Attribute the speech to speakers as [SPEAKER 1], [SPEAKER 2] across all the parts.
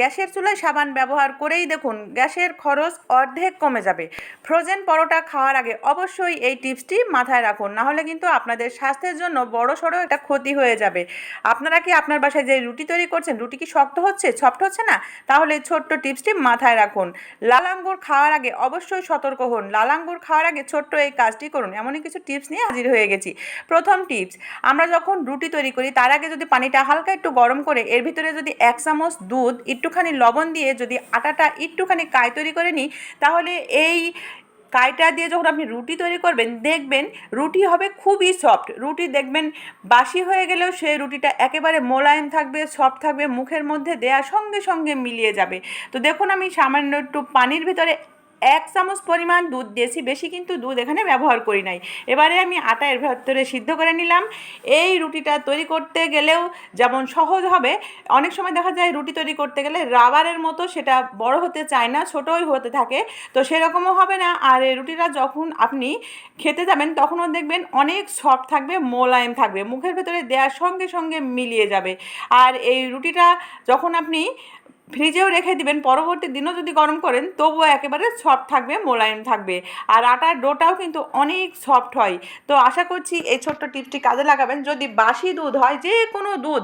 [SPEAKER 1] গ্যাসের চুলায় সাবান ব্যবহার করেই দেখুন, গ্যাসের খরচ অর্ধেক কমে যাবে। ফ্রোজেন পরোটা খাওয়ার আগে অবশ্যই এই টিপসটি মাথায় রাখুন নাহলে কিন্তু আপনাদের স্বাস্থ্যের জন্য বড় সড়ো একটা ক্ষতি হয়ে যাবে। আপনারা কি আপনার বাসায় যে রুটি তৈরি করছেন, রুটি কি শক্ত হচ্ছে, সফট হচ্ছে না? তাহলে ছোট্ট টিপসটি মাথায় রাখুন। লাল আঙ্গুর খাওয়ার আগে অবশ্যই সতর্ক হন। লাল আঙ্গুর খাওয়ার আগে ছোট্ট এই কাজটি করুন। এমনই কিছু টিপস নিয়ে হাজির হয়ে গেছি। প্রথম টিপস, আমরা যখন রুটি তৈরি করি, তার আগে যদি পানিটা হালকা একটু গরম করে, এর ভিতরে যদি এক চামচ দুধ একটুখানি লবণ দিয়ে যদি আটাটা একটুখানি কায় তৈরি করে নিই, তাহলে এই কাইটা দিয়ে যখন আপনি রুটি তৈরি করবেন, দেখবেন রুটি হবে খুবই সফট রুটি দেখবেন বাসি হয়ে গেলেও সেই রুটিটা একেবারে মোলায়েম থাকবে সফট থাকবে, মুখের মধ্যে দেয়া সঙ্গে সঙ্গে মিলিয়ে যাবে। তো দেখুন আমি সামান্য একটু পানির ভিতরে এক চামচ পরিমাণ দুধ দিয়েছি, বেশি কিন্তু দুধ এখানে ব্যবহার করি নাই। এবারে আমি আটা এর ভেতরে সিদ্ধ করে নিলাম। এই রুটিটা তৈরি করতে গেলেও যেমন সহজ হবে, অনেক সময় দেখা যায় রুটি তৈরি করতে গেলে রাবারের মতো সেটা বড় হতে চায় না, ছোটোই হতে থাকে, তো সেরকমও হবে না। আর এই রুটিটা যখন আপনি খেতে যাবেন, তখনও দেখবেন অনেক সফট থাকবে, মোলায়েম থাকবে, মুখের ভেতরে দেওয়ার সঙ্গে সঙ্গে মিলিয়ে যাবে। আর এই রুটিটা যখন আপনি ফ্রিজেও রেখে দিবেন, পরবর্তী দিনও যদি গরম করেন, তবুও একেবারে সফট থাকবে, মোলায়েম থাকবে। আর আটার ডোটাও কিন্তু অনেক সফট হয়। তো আশা করছি এই ছোট্ট টিপসটি কাজে লাগাবেন। যদি বাসি দুধ হয়, যে কোনো দুধ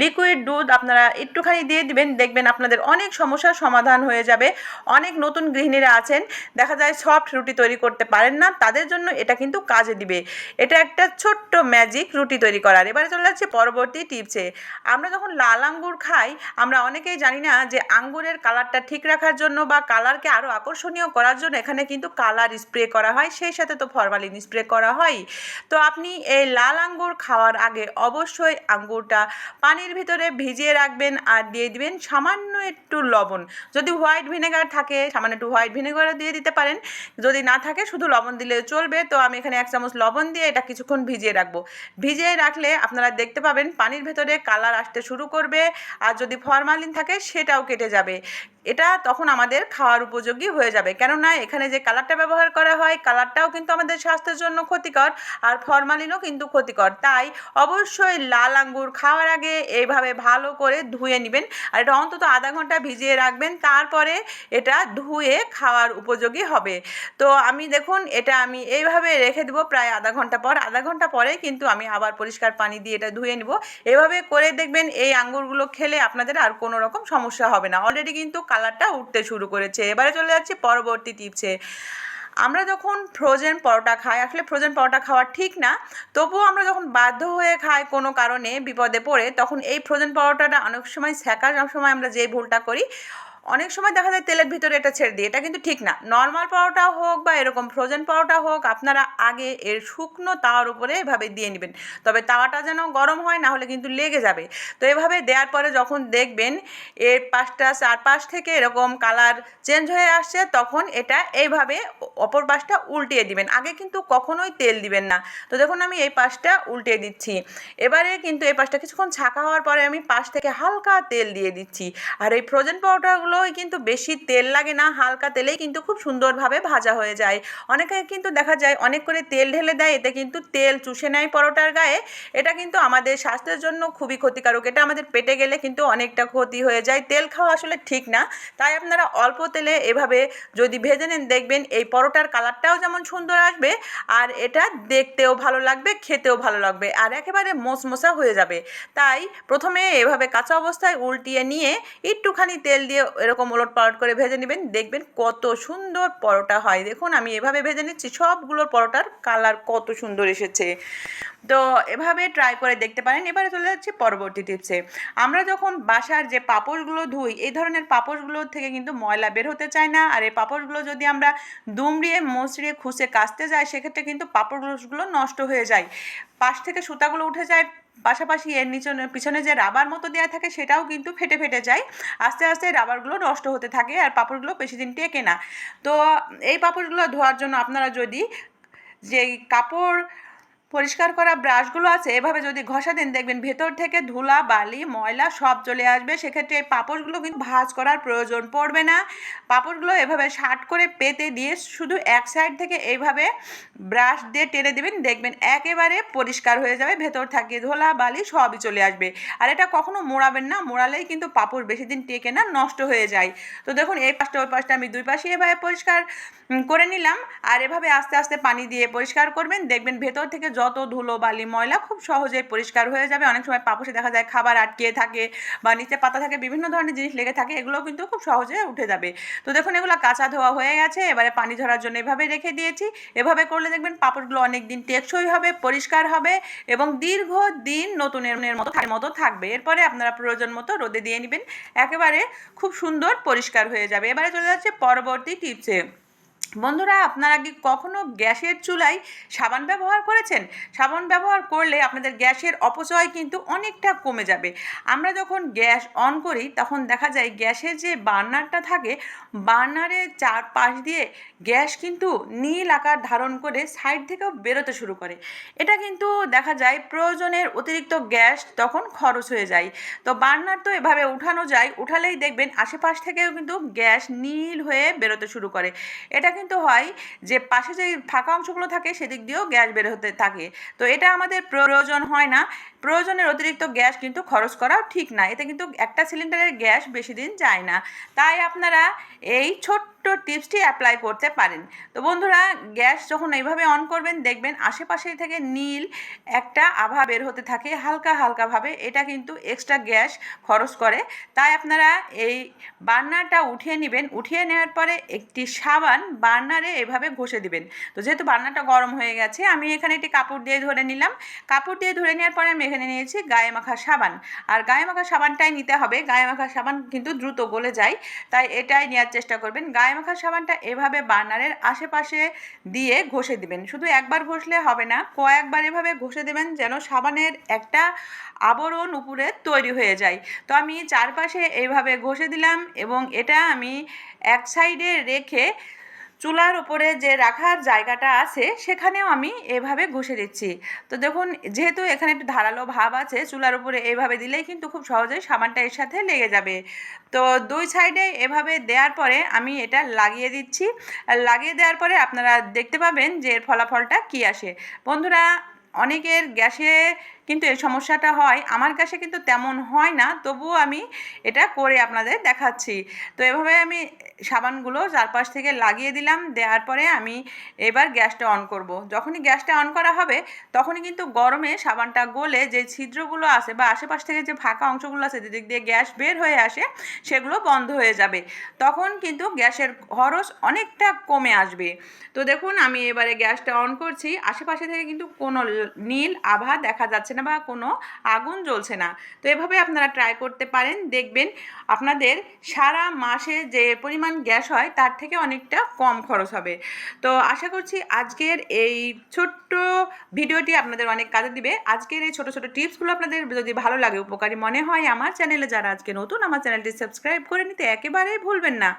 [SPEAKER 1] লিকুইড দুধ আপনারা একটুখানি দিয়ে দিবেন, দেখবেন আপনাদের অনেক সমস্যার সমাধান হয়ে যাবে। অনেক নতুন গৃহিণীরা আছেন, দেখা যায় সফট রুটি তৈরি করতে পারেন না, তাদের জন্য এটা কিন্তু কাজে দিবে। এটা একটা ছোট্ট ম্যাজিক রুটি তৈরি করার। এবারে চলে যাচ্ছে পরবর্তী টিপসে। আমরা যখন লাল আঙ্গুর খাই, আমরা অনেকেই জানি না যে আঙ্গুরের কালারটা ঠিক রাখার জন্য বা কালারকে আরও আকর্ষণীয় করার জন্য এখানে কিন্তু কালার স্প্রে করা হয়, সেই সাথে তো ফরমালিন স্প্রে করা হয়। তো আপনি এই লাল আঙ্গুর খাওয়ার আগে অবশ্যই আঙ্গুরটা পানির ভিতরে ভিজিয়ে রাখবেন আর দিয়ে দিবেন সামান্য একটু লবণ। যদি হোয়াইট ভিনেগার থাকে, সামান্য একটু হোয়াইট ভিনেগারও দিয়ে দিতে পারেন। যদি না থাকে, শুধু লবণ দিলে চলবে। তো আমি এখানে এক চামচ লবণ দিয়ে এটা কিছুক্ষণ ভিজিয়ে রাখব। ভিজিয়ে রাখলে আপনারা দেখতে পাবেন পানির ভেতরে কালার আসতে শুরু করবে। আর যদি ফরমালিন থাকে সেটাও কেটে যাবে। এটা তখন আমাদের খাওয়ার উপযোগী হয়ে যাবে। কেননা এখানে যে কালারটা ব্যবহার করা হয় কালারটাও কিন্তু আমাদের স্বাস্থ্যের জন্য ক্ষতিকর আর ফরমালিনও কিন্তু ক্ষতিকর। তাই অবশ্যই লাল আঙ্গুর খাওয়ার আগে এইভাবে ভালো করে ধুয়ে নেবেন আর এটা অন্তত আধা ঘণ্টা ভিজিয়ে রাখবেন, তারপরে এটা ধুয়ে খাওয়ার উপযোগী হবে। তো আমি দেখুন, এটা আমি এইভাবে রেখে দেবো প্রায় আধা ঘণ্টা পর। আধা ঘণ্টা পরে কিন্তু আমি আবার পরিষ্কার পানি দিয়ে এটা ধুয়ে নিব। এভাবে করে দেখবেন এই আঙ্গুরগুলো খেলে আপনাদের আর কোনো রকম সমস্যা হবে না। অলরেডি কিন্তু কালারটা উঠতে শুরু করেছে। এবারে চলে যাচ্ছে পরবর্তী টিপসে। আমরা যখন ফ্রোজেন পরোটা খাই, আসলে ফ্রোজেন পরোটা খাওয়া ঠিক না, তবুও আমরা যখন বাধ্য হয়ে খাই কোনো কারণে বিপদে পড়ে, তখন এই ফ্রোজেন পরোটাটা অনেক সময় শেখার সময় আমরা যে ভুলটা করি অনেক সময় দেখা যায় তেলের ভিতরে এটা ছেড়ে দিই, এটা কিন্তু ঠিক না। নর্মাল পরোটা হোক বা এরকম ফ্রোজেন পরোটা হোক, আপনারা আগে এর শুকনো তাওয়ার উপরে এভাবে দিয়ে নেবেন। তবে তাওয়াটা যেন গরম হয়, না হলে কিন্তু লেগে যাবে। তো এভাবে দেওয়ার পরে যখন দেখবেন এর পাশটা চারপাশ থেকে এরকম কালার চেঞ্জ হয়ে আসছে, তখন এটা এইভাবে অপর পাশটা উল্টিয়ে দিবেন। আগে কিন্তু কখনোই তেল দিবেন না। তো দেখুন আমি এই পাশটা উল্টিয়ে দিচ্ছি। এবারে কিন্তু এই পাশটা কিছুক্ষণ ছাকা হওয়ার পরে আমি পাশ থেকে হালকা তেল দিয়ে দিচ্ছি। আর এই ফ্রোজেন পরোটাগুলোই কিন্তু বেশি তেল লাগে না, হালকা তেলেই কিন্তু খুব সুন্দরভাবে ভাজা হয়ে যায়। অনেকে কিন্তু দেখা যায় অনেক করে তেল ঢেলে দেয়, এতে কিন্তু তেল চুষে নেয় পরোটার গায়ে। এটা কিন্তু আমাদের স্বাস্থ্যের জন্য খুবই ক্ষতিকারক। এটা আমাদের পেটে গেলে কিন্তু অনেকটা ক্ষতি হয়ে যায়। তেল খাওয়া আসলে ঠিক না, তাই আপনারা অল্প তেলে এভাবে যদি ভেজে নেন, দেখবেন এই পরোটার কালারটাও যেমন সুন্দর আসবে, আর এটা দেখতেও ভালো লাগবে, খেতেও ভালো লাগবে, আর একেবারে মোচমোচা হয়ে যাবে। তাই প্রথমে এভাবে কাঁচা অবস্থায় উল্টিয়ে নিয়ে একটুখানি তেল দিয়ে এরকম ওলট পালট করে ভেজে নেবেন। দেখবেন কত সুন্দর পরোটা হয়। দেখুন, আমি এভাবে ভেজে নিচ্ছি। সবগুলোর পরোটার কালার কত সুন্দর এসেছে। তো এভাবে ট্রাই করে দেখতে পারেন। এবারে চলে যাচ্ছি পরবর্তী টিপসে আমরা যখন বাসার যে পাপড়গুলো ধুই, এই ধরনের পাপড়গুলোর থেকে কিন্তু ময়লা বের হতে চায় না। আর এই পাপড়গুলো যদি আমরা দুমড়িয়ে, মসড়িয়ে খুঁচে কাচতে যাই, সেক্ষেত্রে কিন্তু পাপড়গুলো নষ্ট হয়ে যায়। পাশ থেকে সুতাগুলো উঠে যায়, পাশাপাশি এর নিচনে, পিছনে যে রাবার মতো দেওয়া থাকে, সেটাও কিন্তু ফেটে ফেটে যায়। আস্তে আস্তে রাবারগুলো নষ্ট হতে থাকে আর পাপড়গুলো বেশি দিন টেকে না। তো এই পাপড়গুলো ধোয়ার জন্য আপনারা যদি যে কাপড় পরিষ্কার করা ব্রাশগুলো আছে, এভাবে যদি ঘষা দেন দেখবেন ভেতর থেকে ধুলা, বালি, ময়লা সব চলে আসবে। সেক্ষেত্রে এই পাপড়গুলো কিন্তু ভাঁজ করার প্রয়োজন পড়বে না। পাপড়গুলো এভাবে শার্ট করে পেতে দিয়ে শুধু এক সাইড থেকে এইভাবে ব্রাশ দিয়ে টেনে দেবেন, দেখবেন একেবারে পরিষ্কার হয়ে যাবে। ভেতর থাকে ধুলা, বালি সবই চলে আসবে। আর এটা কখনো মোড়াবেন না, মোড়ালেই কিন্তু পাপড় বেশি দিন টেকে না, নষ্ট হয়ে যায়। তো দেখুন, এই পাশটা, ওই পাশটা আমি দুই পাশে এভাবে পরিষ্কার করে নিলাম। আর এভাবে আস্তে আস্তে পানি দিয়ে পরিষ্কার করবেন। দেখবেন ভেতর থেকে যত ধুলো, বালি, ময়লা খুব সহজেই পরিষ্কার হয়ে যাবে। অনেক সময় পাপোশে দেখা যায় খাবার আটকে থাকে বা নিচে পাতা থাকে, বিভিন্ন ধরনের জিনিস লেগে থাকে এগুলো কিন্তু খুব সহজে উঠে যাবে। তো দেখুন, এগুলো কাঁচা ধোয়া হয়ে গেছে, এবারে পানি ঝরার জন্য এভাবে রেখে দিয়েছি। এভাবে করলে দেখবেন পাপড়গুলো অনেক দিন টেকসই হবে, পরিষ্কার হবে এবং দীর্ঘ দিন নতুনের মতো মতো থাকবে। এরপরে আপনারা প্রয়োজন মতো রোদে দিয়ে নেবেন। একেবারে খুব সুন্দর পরিষ্কার হয়ে যাবে। এবারে চলে যাচ্ছে পরবর্তী টিপসে। বন্ধুরা, আপনারা কি কখনো গ্যাসের চুলায় সাবান ব্যবহার করেছেন? সাবান ব্যবহার করলে আপনাদের গ্যাসের অপচয় কিন্তু অনেকটা কমে যাবে। আমরা যখন গ্যাস অন করি, তখন দেখা যায় গ্যাসের যে বার্নারটা থাকে, বার্নারের চারপাশ দিয়ে গ্যাস কিন্তু নীল আকার ধারণ করে সাইড থেকেও বেরোতে শুরু করে। এটা কিন্তু দেখা যায় প্রয়োজনের অতিরিক্ত গ্যাস তখন খরচ হয়ে যায়। তো বার্নার তো এভাবে উঠানো যায়, উঠালেই দেখবেন আশেপাশ থেকেও কিন্তু গ্যাস নীল হয়ে বেরোতে শুরু করে। এটা হয় যে পাশে যে ফাঁকা অংশগুলো থাকে সেদিক দিয়েও গ্যাস বের হতে থাকে। তো এটা আমাদের প্রয়োজন হয় না। প্রয়োজনের অতিরিক্ত গ্যাস কিন্তু খরচ করাও ঠিক না। এতে কিন্তু একটা সিলিন্ডারের গ্যাস বেশি দিন যায় না। তাই আপনারা এই ছোট্ট টিপসটি অ্যাপ্লাই করতে পারেন। তো বন্ধুরা, গ্যাস যখন এইভাবে অন করবেন, দেখবেন আশেপাশে থেকে নীল একটা আভা বের হতে থাকে, হালকা হালকাভাবে এটা কিন্তু এক্সট্রা গ্যাস খরচ করে। তাই আপনারা এই বার্নারটা উঠিয়ে নেবেন। উঠিয়ে নেওয়ার পরে একটি সাবান বার্নারে এভাবে ঘষে দিবেন। তো যেহেতু বার্নারটা গরম হয়ে গেছে, আমি এখানে একটি কাপড় দিয়ে ধরে নিলাম। কাপড় দিয়ে ধরে নেওয়ার পরে আমি এখানে নিয়েছি গায়ে মাখা সাবান। আর গায়ে মাখা সাবানটাই নিতে হবে। গায়ে মাখা সাবান কিন্তু দ্রুত গলে যায়। তাই এটাই নেওয়ার চেষ্টা করবেন। গায়ে মাখা সাবানটা এভাবে বার্নারের আশেপাশে দিয়ে ঘষে দিবেন। শুধু একবার ঘষলে হবে না, কয়েকবার এভাবে ঘষে দেবেন যেন সাবানের একটা আবরণ উপরে তৈরি হয়ে যায়। তো আমি চারপাশে এইভাবে ঘষে দিলাম এবং এটা আমি এক সাইডে রেখে চুলার উপরে যে রাখার জায়গাটা আছে, সেখানেও আমি এভাবে ঘষে দিচ্ছি। তো দেখুন, যেহেতু এখানে একটু ধারালো ভাব আছে, চুলার উপরে এভাবে দিলেই কিন্তু খুব সহজেই সাবানটা এর সাথে লেগে যাবে। তো দুই সাইডে এভাবে দেওয়ার পরে আমি এটা লাগিয়ে দিচ্ছি। লাগিয়ে দেওয়ার পরে আপনারা দেখতে পাবেন যে এর ফলাফলটা কী আসে। বন্ধুরা, অনেকের গ্যাসে কিন্তু এই সমস্যাটা হয়। আমার গ্যাসে কিন্তু তেমন হয় না, তবুও আমি এটা করে আপনাদের দেখাচ্ছি। তো এভাবে আমি সাবানগুলো চারপাশ থেকে লাগিয়ে দিলাম, দেওয়ার পরে আমি এবার গ্যাসটা অন করব। যখনই গ্যাসটা অন করা হবে, তখনই কিন্তু গরমে সাবানটা গলে যে ছিদ্রগুলো আছে বা আশেপাশ থেকে যে ফাঁকা অংশগুলো আছে, যেদিক দিয়ে গ্যাস বের হয়ে আসে, সেগুলো বন্ধ হয়ে যাবে। তখন কিন্তু গ্যাসের খরচ অনেকটা কমে আসবে। তো দেখুন, আমি এবারে গ্যাসটা অন করছি। আশেপাশে থেকে কিন্তু কোনো নীল আভা দেখা যাচ্ছে না বা কোনো আগুন জ্বলছে না। তো এভাবে আপনারা ট্রাই করতে পারেন। দেখবেন আপনাদের সারা মাসে যে পরিমাণ গ্যাস হয়, তার থেকে অনেকটা কম খরচ হবে। তো আশা করছি আজকের এই ছোট্ট ভিডিওটি আপনাদের অনেক কাজে দিবে। আজকের এই ছোট ছোট টিপসগুলো আপনাদের যদি ভালো লাগে, উপকারী মনে হয়, আমার চ্যানেলে যারা আজকে নতুন, আমার চ্যানেলটি সাবস্ক্রাইব করে নিতে একেবারেই ভুলবেন না।